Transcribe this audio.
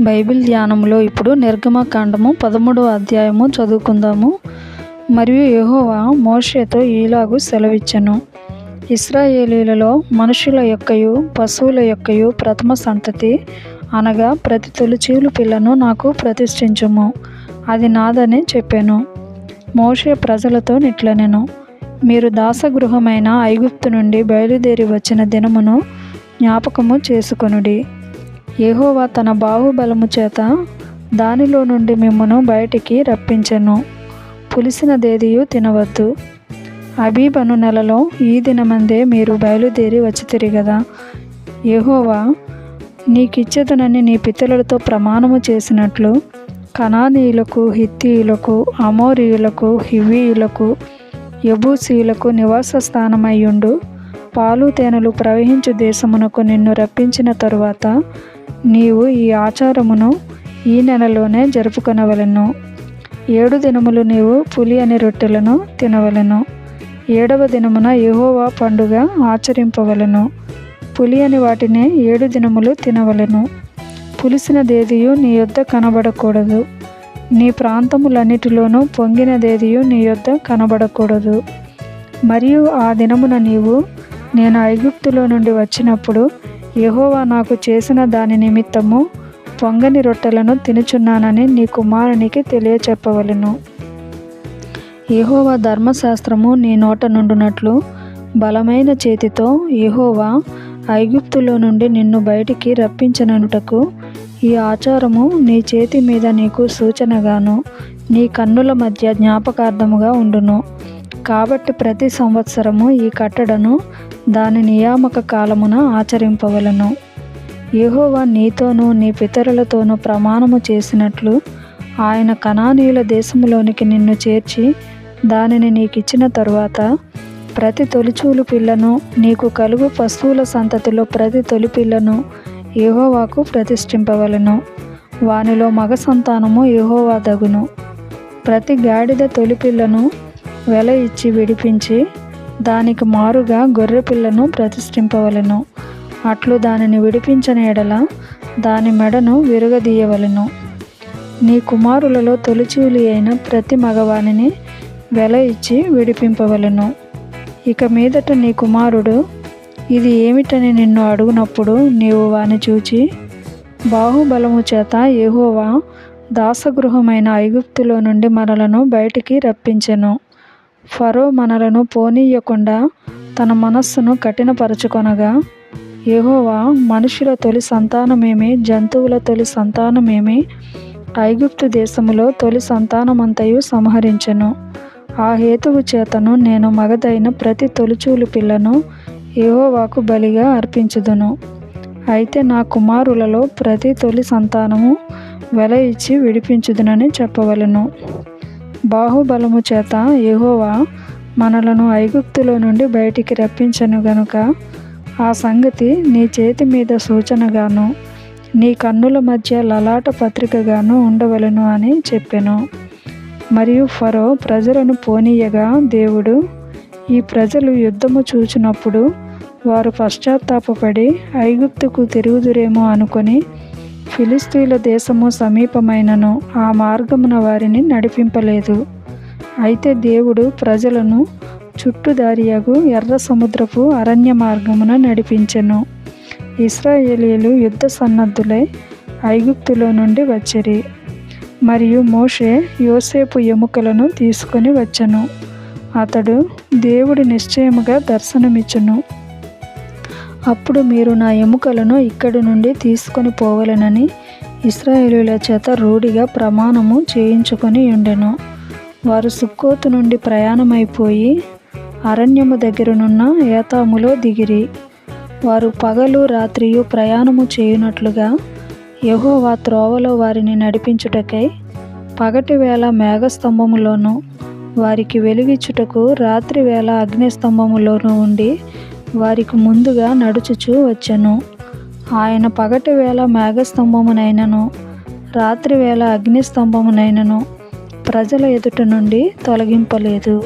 Bible ధ్యానంలో ఇప్పుడు నిర్గమకాండము పదమూడవ అధ్యాయము చదువుకుందాము. మరియు యహోవా మోషేతో ఈలాగు సెలవిచ్చెను. ఇస్రాయేలీలలో మనుషుల యొక్కయు పశువుల యొక్కయు ప్రథమ సంతతి అనగా ప్రతి తొలిచూలు పిల్లను నాకు ప్రతిష్ఠించుము. అది నాదని చెప్పాను. మోషే ప్రజలతో నిట్లనెను. మీరు దాసగృహమైన ఐగుప్తు నుండి బయలుదేరి వచ్చిన దినమును జ్ఞాపకము చేసుకొనుడి. యెహోవా తన బాహుబలము చేత దానిలో నుండి మిమ్మను బయటికి రప్పించెను. పులిసినదేదియు తినవద్దు. అబీబను నెలలో ఈ దినమందే మీరు బయలుదేరి వచ్చితిరి కదా యెహోవా నీకిచ్చేదనని నీ పితరులతో ప్రమాణము చేసినట్లు కనానీయులకు హిత్తీయులకు అమోరీయులకు హివీయులకు యబూసీయులకు నివాస స్థానమయ్యుండు పాలు తేనెలు ప్రవహించు దేశమునకు నిన్ను రప్పించిన తరువాత నీవు ఈ ఆచారమును ఈ నెలలోనే జరుపుకొనవలెను. ఏడు దినములు నీవు పులి అని రొట్టెలను తినవలెను. ఏడవ దినమున యహోవా పండుగ ఆచరింపవలను. పులి అని వాటిని ఏడు దినములు తినవలెను. పులిసినదేదియు నీ యొద్ద కనబడకూడదు. నీ ప్రాంతములన్నిటిలోనూ పొంగినదేదియు నీ యొద్ద కనబడకూడదు. మరియు ఆ దినమున నీవు నేను ఐగుప్తులో నుండి వచ్చినప్పుడు యహోవా నాకు చేసిన దాని నిమిత్తము పొంగని రొట్టెలను తినుచున్నానని నీ కుమారునికి తెలియచెప్పవలెను. యహోవా ధర్మశాస్త్రము నీ నోట నుండునట్లు బలమైన చేతితో యహోవా ఐగుప్తులో నుండి నిన్ను బయటికి రప్పించననుటకు ఈ ఆచారము నీ చేతి మీద నీకు సూచనగాను నీ కన్నుల మధ్య జ్ఞాపకార్థముగా ఉండును. కాబట్టి ప్రతి సంవత్సరము ఈ కట్టడను దాని నియామక కాలమున ఆచరింపవలను. యహోవా నీతోనూ నీ పితరులతోనూ ప్రమాణము చేసినట్లు ఆయన కణానీయుల దేశంలోనికి నిన్ను చేర్చి దానిని నీకిచ్చిన తరువాత ప్రతి తొలిచూలు పిల్లను నీకు కలుగు పశువుల సంతతిలో ప్రతి తొలి పిల్లను యహోవాకు ప్రతిష్ఠింపవలను. వానిలో మగ సంతానము యహోవా దగును ప్రతి గాడిద తొలి పిల్లను వెల ఇచ్చి విడిపించి దానికి మారుగా గొర్రె పిల్లను ప్రతిష్ఠింపవలెను. అట్లు దానిని విడిపించిన ఎడల దాని మెడను విరగదీయవలెను. నీ కుమారులలో తొలిచూలి అయిన ప్రతి మగవానిని వెల ఇచ్చి విడిపింపవలెను. ఇక మీదట నీ కుమారుడు ఇది ఏమిటని నిన్ను అడుగునప్పుడు నీవు వాని చూచి బాహుబలము చేత ఏహోవా దాసగృహమైన ఐగుప్తులో నుండి మనలను బయటికి రప్పించెను. ఫరో మనలను పోనీయకుండా తన మనస్సును కఠినపరచుకొనగా యహోవా మనుషుల తొలి సంతానమేమి జంతువుల తొలి సంతానమేమి ఐగుప్తు దేశములో తొలి సంతానమంతయు సంహరించెను. ఆ హేతువు చేతను నేను మగదైన ప్రతి తొలిచూలు పిల్లను యహోవాకు బలిగా అర్పించుదును. అయితే నా కుమారులలో ప్రతి తొలి సంతానము వెల ఇచ్చి విడిపించుదునని చెప్పవలను. బాహుబలము చేత ఎహోవా మనలను ఐగుప్తులో నుండి బయటికి రప్పించను గనుక ఆ సంగతి నీ చేతి మీద సూచనగాను నీ కన్నుల మధ్య లలాట పత్రికగాను ఉండవలను అని చెప్పెను. మరియు ఫరో ప్రజలను పోనీయగా దేవుడు ఈ ప్రజలు యుద్ధము చూచినప్పుడు వారు పశ్చాత్తాపడి ఐగుప్తుకు తిరుగుదురేమో అనుకొని ఫిలిస్తీన్ల దేశము సమీపమైనను ఆ మార్గమున వారిని నడిపింపలేదు. అయితే దేవుడు ప్రజలను చుట్టుదారియగు ఎర్ర సముద్రపు అరణ్య మార్గమున నడిపించెను. ఇస్రాయేలీలు యుద్ధ సన్నద్ధులై ఐగుప్తులో నుండి వచ్చిరి. మరియు మోషే యోసేపు ఎముకలను తీసుకొని వచ్చెను. అతడు దేవుడి నిశ్చయముగా దర్శనమిచ్చును. అప్పుడు మీరు నా ఎముకలను ఇక్కడి నుండి తీసుకొని పోవలెనని ఇస్రాయేలుల చేత రూఢిగా ప్రమాణము చేయించుకొని ఉండెను. వారు సుక్కోతు నుండి ప్రయాణమైపోయి అరణ్యము దగ్గరనున్న ఏతాములో దిగిరి. వారు పగలు రాత్రియు ప్రయాణము చేయునట్లుగా యహోవా త్రోవలో వారిని నడిపించుటకై పగటి వేళ మేఘస్తంభములోనూ వారికి వెలుగిచ్చుటకు రాత్రి వేళ అగ్నిస్తంభములోను ఉండి వారికి ముందుగా నడుచుచూ వచ్చెను. ఆయన పగటి వేళ మేఘస్తంభమునైనను రాత్రి వేళ అగ్నిస్తంభమునైనను ప్రజల ఎదుట నుండి తొలగింపలేదు.